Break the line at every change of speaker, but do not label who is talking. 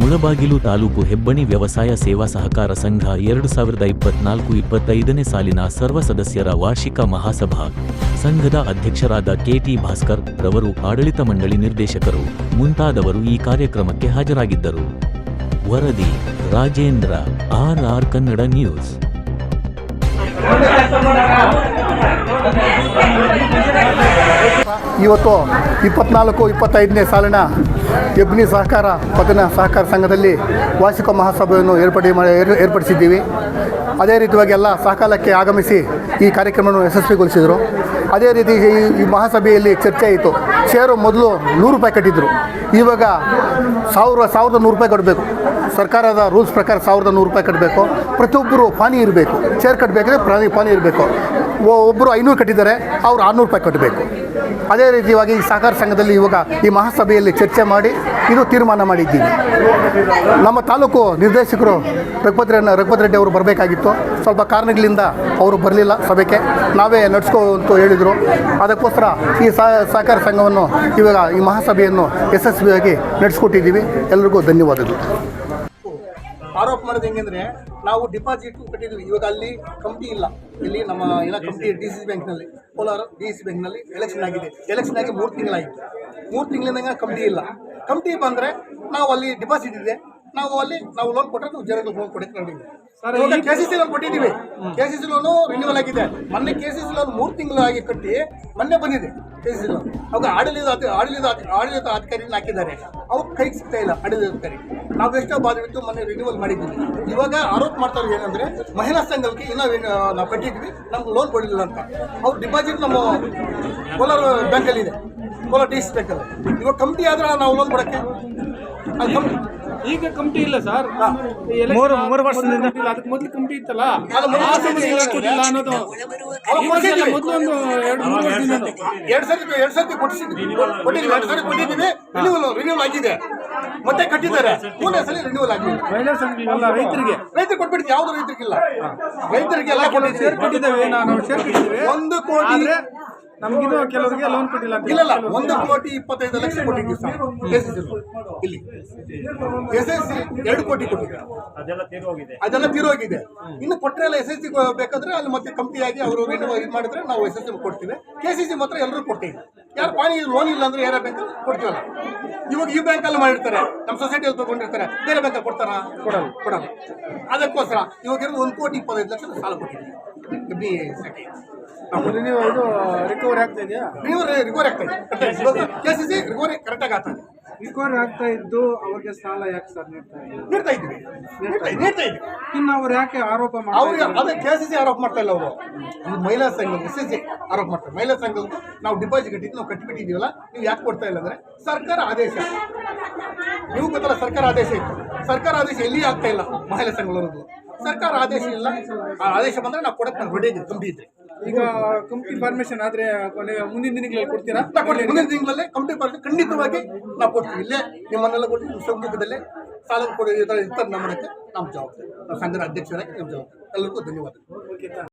ಮುಳಬಾಗಿಲು ತಾಲೂಕು ಹೆಬ್ಬಣಿ ವ್ಯವಸಾಯ ಸೇವಾ ಸಹಕಾರ ಸಂಘ ಎರಡು ಸಾವಿರದ ಇಪ್ಪತ್ನಾಲ್ಕು ಇಪ್ಪತ್ತೈದನೇ ಸಾಲಿನ ಸರ್ವ ಸದಸ್ಯರ ವಾರ್ಷಿಕ ಮಹಾಸಭಾ. ಸಂಘದ ಅಧ್ಯಕ್ಷರಾದ ಕೆಟಿ ಭಾಸ್ಕರ್ ರವರು ಆಡಳಿತ ಮಂಡಳಿ ನಿರ್ದೇಶಕರು ಮುಂತಾದವರು ಈ ಕಾರ್ಯಕ್ರಮಕ್ಕೆ ಹಾಜರಾಗಿದ್ದರು. ವರದಿ Rajendra R R Kannada news.
ಇವತ್ತು ಇಪ್ಪತ್ನಾಲ್ಕು, ಇಪ್ಪತ್ತೈದನೇ ಸಾಲಿನ ಎಬ್ನಿ ಸಹಕಾರ ಪತನ ಸಹಕಾರ ಸಂಘದಲ್ಲಿ ವಾರ್ಷಿಕ ಮಹಾಸಭೆಯನ್ನು ಏರ್ಪಡಿ ಏರ್ಪಡಿಸಿದ್ದೀವಿ. ಅದೇ ರೀತಿಯಾಗಿ ಎಲ್ಲ ಸಹಕಾಲಕ್ಕೆ ಆಗಮಿಸಿ ಈ ಕಾರ್ಯಕ್ರಮವನ್ನು ಯಶಸ್ವಿಗೊಳಿಸಿದರು. ಅದೇ ರೀತಿ ಈ ಮಹಾಸಭೆಯಲ್ಲಿ ಚರ್ಚೆ ಆಯಿತು. ಶೇರು ಮೊದಲು ನೂರು ರೂಪಾಯಿ ಕಟ್ಟಿದ್ರು. ಇವಾಗ ಸಾವಿರ, ಸಾವಿರದ ನೂರು ರೂಪಾಯಿ ಕಟ್ಟಬೇಕು ಸರ್ಕಾರದ ರೂಲ್ಸ್ ಪ್ರಕಾರ ಸಾವಿರದ ನೂರು ರೂಪಾಯಿ ಕಟ್ಟಬೇಕು ಪ್ರತಿಯೊಬ್ಬರು ಪಾನಿ ಇರಬೇಕು. ಚೇರ್ ಕಟ್ಟಬೇಕಾದ್ರೆ ಪ್ರಾಣಿ ಪಾನಿ ಇರಬೇಕು. ಒಬ್ಬರು ಐನೂರು ಕಟ್ಟಿದ್ದಾರೆ, ಅವ್ರು ಆರುನೂರು ರೂಪಾಯಿ ಕಟ್ಟಬೇಕು ಅದೇ ರೀತಿಯಾಗಿ ಈ ಸಹಕಾರ ಸಂಘದಲ್ಲಿ ಇವಾಗ ಈ ಮಹಾಸಭೆಯಲ್ಲಿ ಚರ್ಚೆ ಮಾಡಿ ಇದು ತೀರ್ಮಾನ ಮಾಡಿದ್ದೀವಿ. ನಮ್ಮ ತಾಲೂಕು ನಿರ್ದೇಶಕರು ರಘುಪತಿ ರೆಡ್ಡಿ ರಘುಪತಿ ರೆಡ್ಡಿ ಅವರು ಬರಬೇಕಾಗಿತ್ತು. ಸ್ವಲ್ಪ ಕಾರಣಗಳಿಂದ ಅವರು ಬರಲಿಲ್ಲ ಸಭೆಗೆ. ನಾವೇ ನಡೆಸ್ಕೋ ಅಂತ ಹೇಳಿದರು. ಅದಕ್ಕೋಸ್ಕರ ಈ ಸಹ- ಸಹಕಾರ ಸಂಘವನ್ನು ಇವಾಗ ಈ ಮಹಾಸಭೆಯನ್ನು ಯಶಸ್ವಿಯಾಗಿ ನಡೆಸ್ಕೊಟ್ಟಿದ್ದೀವಿ. ಎಲ್ರಿಗೂ ಧನ್ಯವಾದಗಳು. ಆರೋಪ ಮಾಡೋದು ಹೆಂಗಂದ್ರೆ ನಾವು ಡಿಪಾಸಿಟ್ ಕಟ್ಟಿದ್ವಿ. ಇವಾಗ ಅಲ್ಲಿ ಕಂಪ್ನಿ ಇಲ್ಲ. ಇಲ್ಲಿ ನಮ್ಮ ಏನೋ ಕಂಪ್ನಿ ಡಿ ಸಿ ಬ್ಯಾಂಕ್ನಲ್ಲಿ ಕೋಲಾರ ಡಿ ಸಿ ಬ್ಯಾಂಕ್ನಲ್ಲಿ ಎಲೆಕ್ಷನ್ ಆಗಿದೆ. ಎಲೆಕ್ಷನ್ ಆಗಿ ಮೂರು ತಿಂಗಳಾಯಿತು. ಮೂರು ತಿಂಗಳಿಂದ ಕಂಪ್ನಿ ಇಲ್ಲ. ಕಂಪ್ನಿ ಬಂದರೆ ನಾವು ಅಲ್ಲಿ ಡಿಪಾಸಿಟ್ ಇದೆ. ನಾವು ಅಲ್ಲಿ ನಾವು ಲೋನ್ ಕೊಟ್ಟರೆ ನಾವು ಲೋನ್ ಕೊಡಕ್ಕೆ ಇವಾಗ ಕೆ ಸಿ ಸಿ ಲೋನ್ ಕೊಟ್ಟಿದ್ದೀವಿ. K C C loan renewal ಆಗಿದೆ. ಮೊನ್ನೆ ಕೆ ಸಿ ಸಿ ಲೋನ್ ಮೂರು ತಿಂಗಳು ಆಗಿ ಕಟ್ಟಿ ಮೊನ್ನೆ ಬಂದಿದೆ ಕೆ ಸಿ ಸಿ ಲೋನ್ ಅವಾಗ ಆಡಳಿತ ಆಡಳಿತ ಆಡಳಿತ ಅಧಿಕಾರಿನ ಹಾಕಿದ್ದಾರೆ. ಅವ್ರು ಕೈಗೆ ಸಿಗ್ತಾ ಇಲ್ಲ ಆಡಳಿತ ಅಧಿಕಾರಿ. ನಾವು ಎಷ್ಟೋ ಬಾಧವಿತ್ತು ಮೊನ್ನೆ ರಿನ್ಯೂವಲ್ ಮಾಡಿದ್ದೀವಿ ಇವಾಗ ಆರೋಪ ಮಾಡ್ತಾರೆ ಏನಂದ್ರೆ ಮಹಿಳಾ ಸಂಘಕ್ಕೆ ಇನ್ನೂ ನಾವು ಕಟ್ಟಿದ್ವಿ ನಮ್ಗೆ ಲೋನ್ ಕೊಡಲಿಲ್ಲ ಅಂತ. ಅವ್ರ ಡಿಪಾಸಿಟ್ ನಮ್ಮ ಕೋಲಾರ ಬ್ಯಾಂಕಲ್ಲಿ ಇದೆ. ಕೋಲಾರ ಡಿ ಸಿ ಬ್ಯಾಂಕಲ್ಲಿ. ಇವಾಗ ಕಂಪ್ನಿ ಆದ್ರೆ ನಾವು ಲೋನ್ ಕೊಡೋಕ್ಕೆ? ಅದು
ಈಗ ಕಮಿಟಿ ಇಲ್ಲ ಸರ್.
ಮೂರು ಮೂರು ವರ್ಷದಿಂದ
ಅದಕ್ಕೆ ಮೊದಲು ಕಮಿಟಿ ಇತ್ತಲ್ಲ? ಆ
ವರ್ಷದಿಂದ
ಸಮಸ್ಯೆ
ಇಲ್ಲ.
ಕೊಟ್ಟಿಲ್ಲ ಅನ್ನೋದು.
ಅವಾಗ ಕೊಡ್ಸಿದ್ವಿ.
ಮೊದಲು ಒಂದು ಎರಡು ಮೂರು ವರ್ಷದಿಂದ
ಎರಡು ಸರಿ ಎರಡು ಸರಿ ಕೊಟ್ಟಿದ್ದೀವಿ. ಕೊಟ್ಟಿದ್ದೀವಿ ಎರಡು ಸರಿ ಕೊಟ್ಟಿದ್ದೀವಿ. ರಿನ್ಯೂವಲ್ ರಿನ್ಯೂವಲ್ ಆಗಿದೆ. ಮತ್ತೆ ಕಟ್ಟಿದ್ದಾರೆ. ಮೂರನೇ ಸಲ ರಿನ್ಯೂವಲ್ ಆಗಿದೆ.
ಮಹಿಳಾ ಸಂಘ ರೈತರಿಗೆ.
ರೈತರಿಗೆ ಕೊಟ್ಬಿಟ್ಟು ಯಾವ್ದು ರೈತರಿಗಿಲ್ಲ. ರೈತರಿಗೆ ಇಲ್ಲ
ರೈತರಿಗೆ
ಕೊಟ್ಟಿದ್ದೀವಿ.
ಶೇರ್ ಕೊಟ್ಟಿದ್ದೇವೆ.
ಒಂದು ಕೋಟಿ
ನಮ್ಗಿನ್ನೂ ಕೆಲವರಿಗೆ ಲೋನ್ ಕೊಟ್ಟಿಲ್ಲ ಅಂತ
ಇಲ್ಲ ಒಂದು ಕೋಟಿ ಇಪ್ಪತ್ತೈದು ಲಕ್ಷ ಕೊಟ್ಟಿದ್ದೀವಿ ಸರ್. ಎಸ್ ಎಸ್ ಇಲ್ಲಿ. ಎಸ್ ಎಸ್ ಸಿ ಎರಡು ಕೋಟಿ ಕೊಟ್ಟಿದ್ದೀವಿ ಅದೆಲ್ಲ ತೀರೋಗಿದೆ ಇನ್ನು ಕೊಟ್ಟರೆ ಎಲ್ಲ ಎಸ್ ಎಸ್ ಸಿ ಬೇಕಾದ್ರೆ ಅಲ್ಲಿ ಮತ್ತೆ ಕಂಪ್ನಿಯಾಗಿ ಆಗಿ ಅವರು ಇದು ಮಾಡಿದ್ರೆ ನಾವು ಎಸ್ ಎಸ್ ಸಿ ಕೊಡ್ತೀವಿ. ಕೆ ಸಿ ಸಿ ಮಾತ್ರ ಎಲ್ಲರೂ ಕೊಡ್ತೀವಿ ಯಾರು ಪಾನಿ ಲೋನ್ ಇಲ್ಲ ಅಂದ್ರೆ ಯಾರ ಬ್ಯಾಂಕ್ ಕೊಡ್ತೀವಲ್ಲ? ಇವಾಗ ಈ ಬ್ಯಾಂಕಲ್ಲಿ ಮಾಡಿರ್ತಾರೆ. ನಮ್ಮ ಸೊಸೈಟಿಯಲ್ಲಿ ತಗೊಂಡಿರ್ತಾರೆ. ಬೇರೆ ಬ್ಯಾಂಕಲ್ಲಿ ಕೊಡ್ತಾರ? ಕೊಡಲ್ಲ ಕೊಡಲ್ಲ. ಅದಕ್ಕೋಸ್ಕರ ಇವಾಗ ಇರೋದು ಒಂದು ಕೋಟಿ ಇಪ್ಪತ್ತೈದು ಲಕ್ಷ ಸಾಲ ಕೊಟ್ಟಿದ್ದೀವಿ.
ನೀವು ಇದು ರಿಕವರಿ ಆಗ್ತಾ ಇದೆಯಾ?
ನೀವು ರಿಕವರಿ ಆಗ್ತಾ ಇದೆ. ಕೆ ಸಿ ಸಿ ರಿಕವರಿ ಕರೆಕ್ಟಾಗಿ ಆಗ್ತದೆ
ರಿಕವರಿ ಆಗ್ತಾ ಇದ್ದು ಅವ್ರಿಗೆ ಸಾಲ ಯಾಕೆ ಸರ್ ನೀಡ್ತಾ ಇದ್ದೀವಿ
ನೀಡ್ತಾ ಇದ್ದೀವಿ. ನೀಡ್ತಾ ನೀಡ್ತಾ ಇದ್ದೀವಿ.
ಇನ್ನು ಅವ್ರು ಯಾಕೆ ಆರೋಪ
ಅವ್ರಿಗೆ
ಮಾಡ್ತಾರೆ
ಅದೇ ಕೆ ಸಿ ಸಿ ಆರೋಪ ಮಾಡ್ತಾ ಇಲ್ಲ ಅವರು. ಇದು ಮಹಿಳಾ ಸಂಘ ಎಸ್ ಎಸ್ ಸಿ ಆರೋಪ ಮಾಡ್ತಾರೆ. ಮಹಿಳಾ ಸಂಘದ ನಾವು ಡಿಪಾಸಿಟ್ ಕಟ್ಟಿದ್ದು ನಾವು ಕಟ್ಟಿಬಿಟ್ಟಿದ್ದೀವಲ್ಲ ನೀವು ಯಾಕೆ ಕೊಡ್ತಾ ಇಲ್ಲ ಅಂದ್ರೆ ಸರ್ಕಾರ ಆದೇಶ. ನೀವು ಗೊತ್ತಲ್ಲ ಸರ್ಕಾರ ಆದೇಶ ಇತ್ತು. ಸರ್ಕಾರ ಆದೇಶ ಎಲ್ಲಿ ಆಗ್ತಾ ಇಲ್ಲ ಮಹಿಳಾ ಸಂಘಗಳವರೆಗೂ ಸರ್ಕಾರ ಆದೇಶ ಇಲ್ಲ. ಆ ಆದೇಶ ಬಂದ್ರೆ ನಾವು ಕೊಡಕ್ಕೆ ನಾನು ರೆಡಿ ಇದ್ದೀವಿ ಕಂಪ್ನಿ ಇದ್ರೆ
ಈಗ ಕಂಪ್ನಿ ಫಾರ್ಮೇಶನ್ ಆದ್ರೆ ಕೊನೆ ಮುಂದಿನ ದಿನಗಳಲ್ಲಿ ಕೊಡ್ತೀರಾ.
ಮುಂದಿನ ತಿಂಗಳಲ್ಲಿ ಕಂಪ್ನಿ ಪರ್ಮಿಷನ್ ಖಂಡಿತವಾಗಿ ನಾವು ಕೊಡ್ತೀವಿ. ಇಲ್ಲೇ ನಿಮ್ಮನ್ನೆಲ್ಲ ಕೊಟ್ಟು ಸಮ್ಮುಖದಲ್ಲೇ ಸಾಲ ಕೊಡಿ ಈ ಥರ ಇರ್ತಾರೆ ನಮ್ಮ ಮಾಡಕ್ಕೆ ನಮ್ಮ ಜವಾಬ್ದಾರಿ. ಸಂಘದ ಅಧ್ಯಕ್ಷರಾಗಿ ನಮ್ಮ ಜವಾಬ್ದಾರಿ. ಎಲ್ಲರಿಗೂ ಧನ್ಯವಾದ